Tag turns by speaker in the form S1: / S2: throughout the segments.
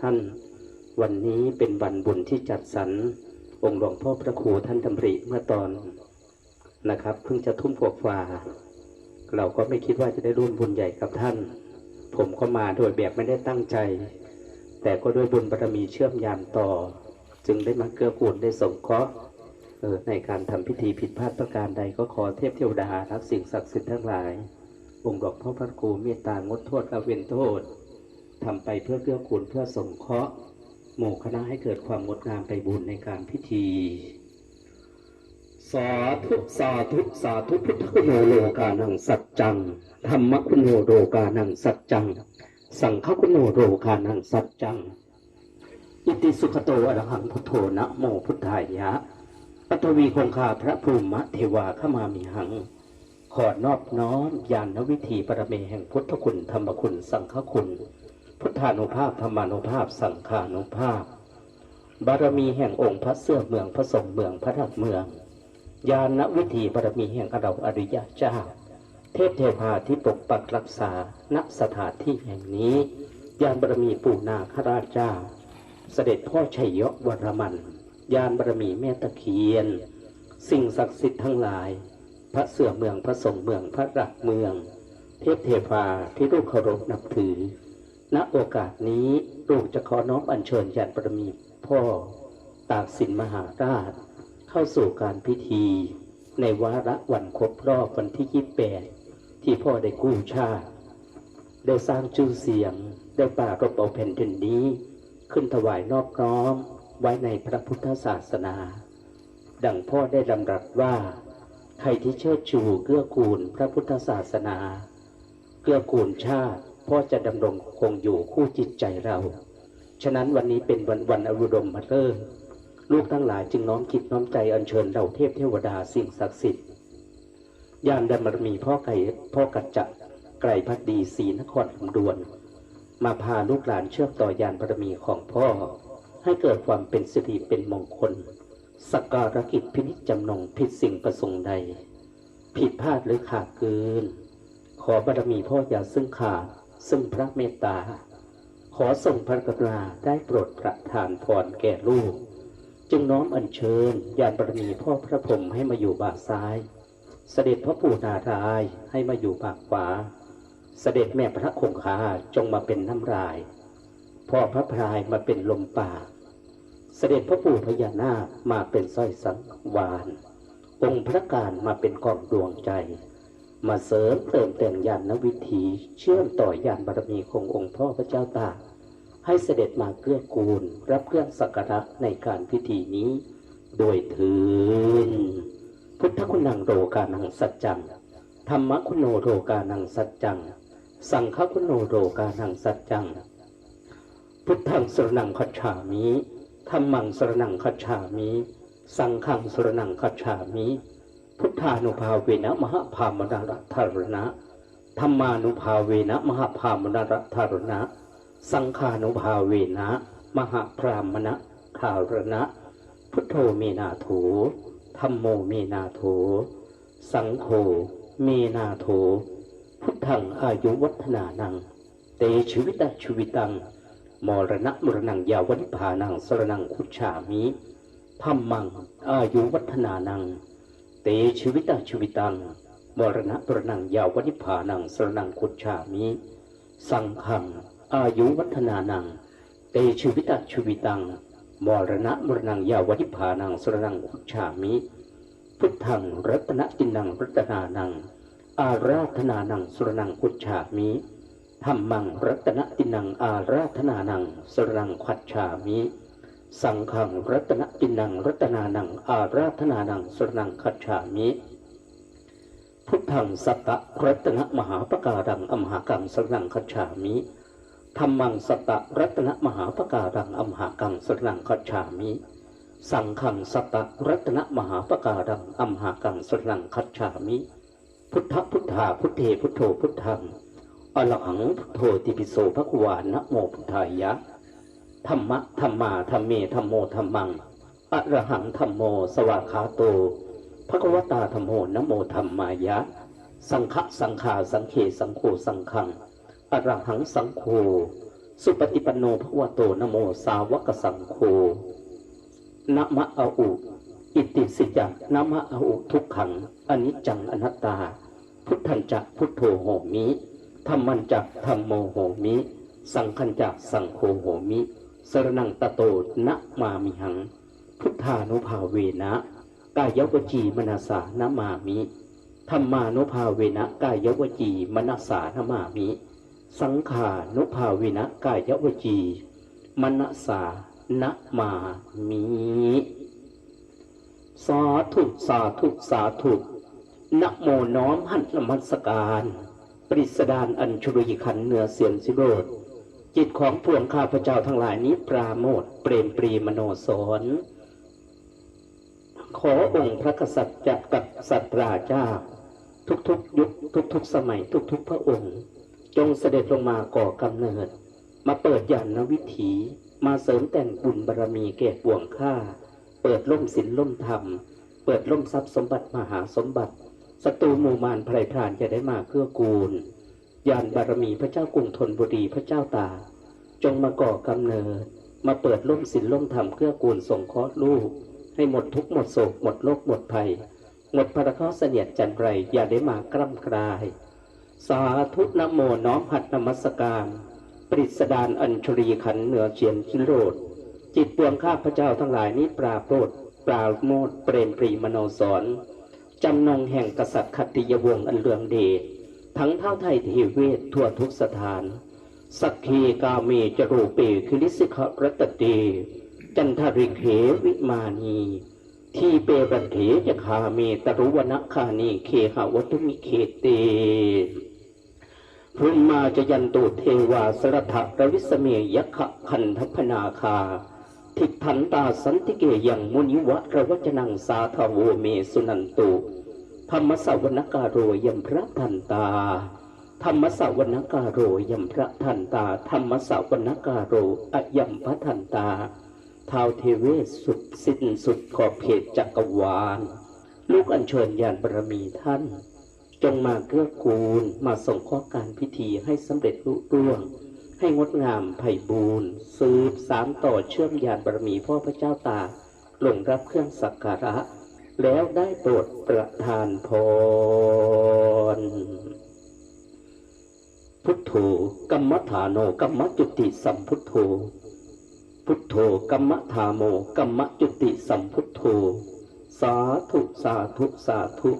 S1: ท่าน วันนี้เป็นวันบุญที่จัดสรรองค์หลวงพ่อพระครูท่านดำริเมื่อตอนนะครับ เพิ่งจะทุ่มกว่าเราก็ไม่คิดว่าจะได้ร่วมบุญใหญ่กับท่าน ผมก็มาโดยแบบไม่ได้ตั้งใจ แต่ก็ด้วยบุญบารมีเชื่อมยามต่อ จึงได้มาเกื้อกูลได้สงเคราะห์ในการทำพิธีผิดพลาดประการใดก็ขอเทพเทวดารักสิ่งศักดิ์สิทธิ์ทั้งหลาย องค์หลวงพ่อพระครูเมตตางดโทษละเว้นโทษ ทำไปเพื่อเกื้อกูลเพื่อสงเคราะห์หมู่คณะให้เกิดความงดงามไปบุญในการพิธี สาธุสาธุสาธุพุทธคุณโนโลกานังสัจจังธรรมคุณโนโลกานังสัจจัง สังฆคุณโนโลกานังสัจจัง อิติสุขโตอรหังพุทโธนะโมพุทธายะปัทวีคงคาพระภูมิเทวาขมามิหัง ขอนอบน้อมญาณวิธีปรเมแห่งพุทธคุณธรรมคุณสังฆคุณ พุทธานุภาพธรรมานุภาพ สังฆานุภาพ บารมีแห่งองค์พระเสื้อเมืองพระสงฆ์เมืองพระรักเมือง ญาณวิธีบารมีแห่งอเราอริยะเจ้า เทพเทพาที่ปกปักรักษาณสถานที่แห่งนี้ ญาณบารมีปู่นาคราชเจ้า เสด็จพ่อชัยยะวรมันญาณบารมีแม่ตะเคียน สิ่งศักดิ์สิทธิ์ทั้งหลาย พระเสือเมืองพระสงฆ์เมืองพระรักเมือง เทพเทพาที่ลูกเคารพนับถือ ณโอกาสนี้ลูกจะขอน้อมอัญเชิญญาณบารมีพ่อตากสินมหาราช เข้าสู่การพิธี ในวาระวันครบรอบวันที่ 28 ที่พ่อได้กู้ชาติ ได้สร้างชื่อเสียง ได้ป่ารบเอาแผ่นดินนี้ ขึ้นถวายนอบน้อมไว้ในพระพุทธศาสนา ดังพ่อได้ลำรัสว่า ใครที่เชิดชูเกื้อกูลพระพุทธศาสนา เกื้อกูลชาติ พ่อจะดำรงคงอยู่คู่จิตใจเรา ฉะนั้นวันนี้เป็นวันวันอรุดมมาเริ่มลูกทั้งหลายจึงน้อมคิดน้อมใจอัญเชิญเราเทพเทวดาสิ่งศักดิ์สิทธิ์ยานดำมรมีพ่อไก่พ่อกัจจะไกรพักดีศรีนครลำดวน มาพาลูกหลานเชื่อมต่อยานบารมีของพ่อ ให้เกิดความเป็นสิริเป็นมงคลสักการะกิจพินิจจำนงผิดสิ่งประสงค์ใด ผิดพลาดหรือขาดเกิน ขอบารมีพ่ออย่าซึ่งขาด ซึ่งพระเมตตา ขอส่งพระกรุณาได้โปรดประทานพรแก่ลูก จึงน้อมอัญเชิญญาณบารมีพ่อพระพรหมให้มาอยู่บากซ้าย เสด็จพระปู่นารายให้มาอยู่บากขวา เสด็จแม่พระคงคาจงมาเป็นน้ำลาย พ่อพระพรายมาเป็นลมปากเสด็จพระปู่พญานาคมาเป็นสร้อยสังวานองค์พระการมาเป็นกองดวงใจ มาเสริมเติมแต่งยานนวิถีเชื่อมต่อยานบารมีขององค์พ่อพระเจ้าตากให้เสด็จมาเกื้อกูล รับเครื่องสักการะในการพิธีนี้ โดยถืนพุทธคุณังโรกานังสัจจังธรรมคุณโนโรกานังสัจจัง สังฆคุณโนโรกานังสัจจัง พุทธังสรนังคัจฉามิธรรมังสรนังคัจฉามิ สังฆังสรนังคัจฉามิ พุทธานุภาเวนะมหาภามนารัธารณะธรรมานุภาเวนะมหาภามนารัธารณะ สังขานุภาเวนะ มหาพรามณะคารณะ พุทโธเมนาโถธรรมโมเมนาโถสังโฆเมนาโถพุทธังอายุวัฒนานัง เตชีวิตชีวิตัง มรณะมรณังยาวนิพานังสรนังคุชามิธรรมังอายุวัฒนานัง เตชีวิตชีวิตังมรณะมรณังยาวนิพานังสรนังคุชามิ สังฆัง อายุวัฒนานัง เตชีวิตชีวิตังมรณะมรณังยาวนิพานังสรนังคุชามิ พุทธังรัตนตินังรัตนานัง อาราธนานังสรนังคุชามิธรรมังรัตนตินังอาราธนานังสรนังคัจฉามิ สังฆังรัตนตินังรัตนานัง อาราธนานังสรนังคัจฉามิ พุทธังสัตตะรัตนะมหาปการังอมหากังสรนังคัจฉามิธรรมังสัตตะรัตนะมหาปการังอมหากังสรนังคัจฉามิ สังฆังสัตตะรัตนะมหาปการังอมหากังสรนังคัจฉามิ พุทธพุทธาพุทเทพุทโธพุทธังอรหังพุทโธติปิโสภควานะโมพุทธายะ ธรรมะธรรมาธรรมเมธรรมโมธรรมังอรหังธรรมโม สวากขาโตภควตาธรรมโมนโมธรรมายะ สังฆสังฆาสังเคสังโฆสังฆังอรหังสังโฆสุปฏิปันโนภควโตนโมสาวกสังโฆนะมะอาอุอิติสิจักนะมะอาอุทุกขังอนิจจังอนัตตา พุทธันจักพุทโธโหมิธรรมันจักธรรมโมโหมิ สังคันจักสังโฆโหมิ สรนังตะโตนะมามิหัง พุทธานุภาเวนะกายวจีมนาสานะมามิธรรมานุภาเวนะกายวจีมนาสานะมามิ สังขานุภาเวนะกายวจีมนาสานะมามิสาธุสาธุสาธุนะโมน้อมหันนมัสการ ปริสดานอัญชุริขันเหนือเสียนสิโรด จิตของพวงข้าพเจ้าทั้งหลายนี้ปราโมทเปรมปรีมโนสรขอองค์พระกษัตริย์จักกับสัตราเจ้า ทุกๆยุคทุกๆสมัยทุกๆพระองค์ จงเสด็จลงมาก่อกำเนิด มาเปิดยานวิถีมาเสริมแต่งบุญบารรมีแก่ปวงข้า เปิดล่มศิลล่มธรรม เปิดล่มทรัพย์สมบัติมหาสมบัติศัตรูหมู่มารไพรพรานจะได้มาเพื่อกูล ยานบารมีพระเจ้ากรุงธนบุรีพระเจ้าตา จงมาก่อกำเนิด มาเปิดล่มศิลล่มธรรมเพื่อกูลส่งเคราะห์ลูก ให้หมดทุกข์หมดโศกหมดโรคหมดภัย หมดพระเคราะห์เสนียดจันไร อย่าได้มากร่ำกราย สาธุนโมน้อมหัดนมัสการ ปริสดานอัญชรีขันเหนือเฉียนชิโรดจิตปวงข้าพระเจ้าทั้งหลายนี้ปราโปรดปราโมทเปรมปรีมโนสรจำนงแห่งกษัตริย์คติยวงศ์อันเลืองเดช ทั้งเท่าไทยเทเวศทั่วทุกสถาน สักขีกาเมจรูเปคิลิสิขรัตเต จันทริเขวิมานี ที่เปรันเถจะคาเมตรุวนะคานีเคหาวัตุมิเคเตพุมาจะยันตุเทวาสรถะระวิสเมยักขคันทพนาคา ทิทันตาสันติเกยังมุนิวะระวจนังสาทโวเมสุนันตุ ธรรมสวนการโรยมพระทันตา ธรรมสวนการโรยมพระทันตา ธรรมสวนการโรอยมพระทันตาท้าวเทเวศสุดสิ้นสุดขอบเขตจักรวาล ลูกอัญเชิญญาณบารมีท่าน จงมาเกื้อกูลมาส่งข้อการพิธีให้สำเร็จลุล่วง ให้งดงามไผ่บูรณ์สืบสามต่อเชื่อมญาณบารมีพ่อพระเจ้าตากลงรับเครื่องสักการะ แล้วได้โปรดประทานพร พุทโธกัมมฐานโนกัมมจุติสัมพุทโธ พุทโธกัมมธาโมกัมมจุติสัมพุทโธ สาธุสาธุสาธุ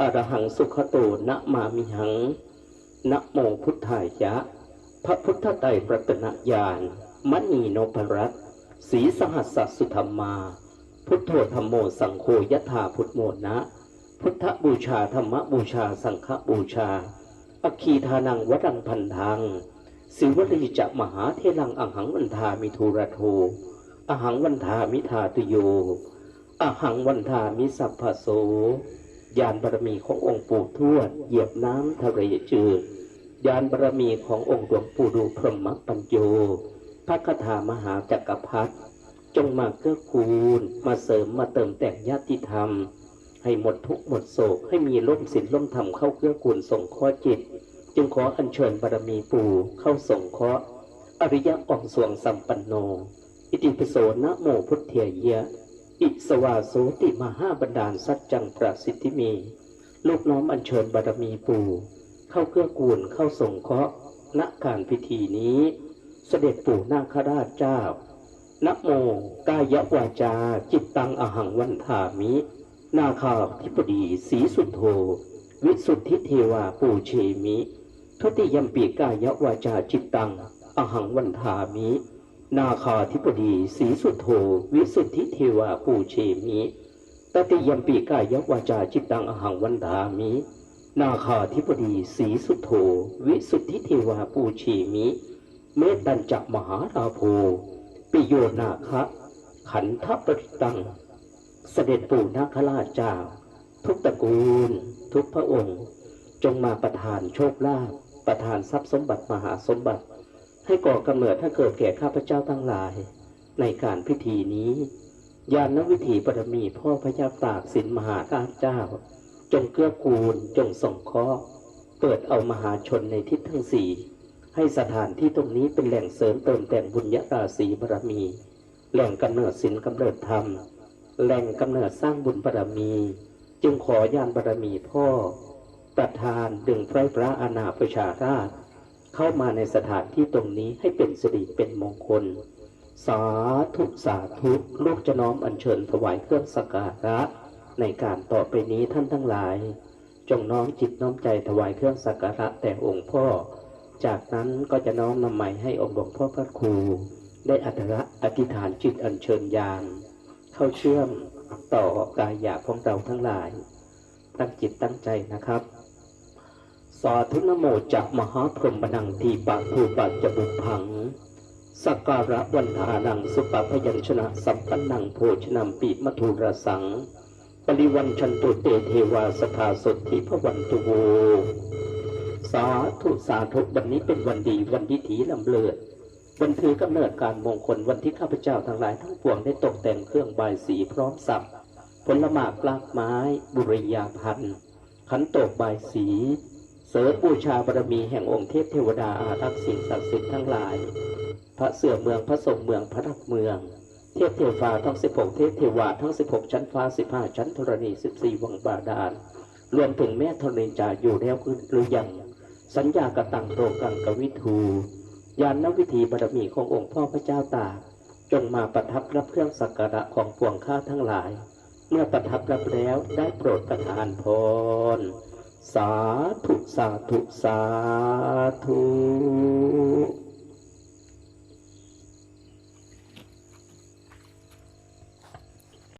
S1: อรหังสุขโตนะมามิหังนะโมพุทธายะ พระพุทธไตรประตนญาณมณีโนภรัตสีสหัสสสุธรรมา พุทโธธรรมโมสังโฆยถาพุทโมนะ พุทธบูชาธรรมบูชา สังฆบูชา อคคีทานังวรังพันธังสิวลีจะมหาเทลังอังหังวันทามิทูระโทอหังวันทามิทาตุโยอหังวันทามิสัพพโสยานบารมีขององค์ปู่ทวด เหยียบน้ำทะเลจืดยานบารมีขององค์หลวงปู่ดูพรหมปัญโยพระคถามหาจักรพรรดิ จงมาเกื้อกูล มาเสริมมาเติมแต่งญาติธรรม ให้หมดทุกข์หมดโศก ให้มีร่มศีลร่มธรรมเข้าเกื้อกูลส่งข้อจิต จึงขออัญเชิญบารมีปู่เข้าส่งเคราะอริยะอ่องสวงสัมปันโน อิติปิโสนะโมพุทเทียเยะ อิสวาโสติมหาบันดาลสัจจังประสิทธิมี ลูกน้อมอัญเชิญบารมีปู่เข้าเกื้อกูลเข้าส่งเคาะณการพิธีนี้ เสด็จปู่นาคราชเจ้า นะโมกายวาจา จิตตังอหังวันทามิ นาคาธิปดีสีสุทโธวิสุทธิเทวาปูเชมิทุติยมปีกายวาจาจิตตัง อหังวันทามิ นาคาธิปดีสีสุทโธวิสุทธิเทวาปูเชมิตติยมปีกายวาจาจิตตังอหังวันทามิ นาคาธิปดีสีสุทโธวิสุทธิเทวาปูเชมิ เมตตัญจักมหาราโภ ปิโยนาคะขันธปริตัง เสด็จปู่นาคราชเจ้า ทุกตระกูล ทุกพระองค์ จงมาประทานโชคลาภประทานทรัพย์สมบัติมหาสมบัติ ให้ก่อกำเนิดถ้าเกิดแก่ข้าพเจ้าทั้งหลาย ในการพิธีนี้ยานวิถีปรมีพ่อพระยาตากสินมหาราชเจ้า จงเกื้อกูลจงส่งเคราะห์เปิดเอามหาชนในทิศทั้งสี่ ให้สถานที่ตรงนี้เป็นแหล่งเสริมเติมแต่งบุญญาราศีบารมี แหล่งกำเนิดศีลกำเนิดธรรม แหล่งกำเนิดสร้างบุญบารมี จึงขอยานบารมีพ่อ ประทานดึงไพระพระอาณาประชาราช เข้ามาในสถานที่ตรงนี้ให้เป็นสิริเป็นมงคล สาธุสาธุลูกจะน้อมอัญเชิญถวายเครื่องสักการะ ในการต่อไปนี้ท่านทั้งหลาย จงน้อมจิตน้อมใจถวายเครื่องสักการะแต่องค์พ่อ จากนั้นก็จะน้อมนำใหม่ให้องค์หลวงพ่อพระครู ได้อัตระอธิษฐานจิตอัญเชิญยานเข้าเชื่อมต่อกายหยาบของเราทั้งหลาย ตั้งจิตตั้งใจนะครับ สาธุนโมจากมหาพรหมนังทีปะภูปะจบุพังสักการะวันทานังสุปพยัญชนะสัมปันนังโภชนำปีมทุรสัง ปริวันชันตุเตเทวาสถาสดทิพวันตุโว สาธุสาธุวันนี้เป็นวันดีวันพิถีลำเลิศวันถือกำเนิดการมงคลวันที่ข้าพเจ้าทั้งหลายทั้งปวงได้ตกแต่งเครื่องบายสีพร้อมสับผลหมากลากไม้ บุริยาพันธ์ขันโตกบายสี เสริมบูชาบารมีแห่งองค์เทพเทวดาอารักษ์สิ่งศักดิ์สิทธิ์ทั้งหลาย พระเสือเมืองพระสงฆ์เมืองพระรักเมือง เทพเทวฟ้าทั้งสิบหกเทพเทวาทั้งสิบหกชั้นฟ้าสิบห้าชั้นธรณีสิบสี่วังบาดาลรวมถึงแม่ธรณีจ่าอยู่แล้วหรือยัง สัญญากตังโตกังกวิทูยานนวิธีบารมีขององค์พ่อพระเจ้าตากจงมาประทับรับเครื่องสักการะของปวงข้าทั้งหลาย เมื่อประทับรับแล้วได้โปรดประทานพร สาธุ สาธุ สาธุ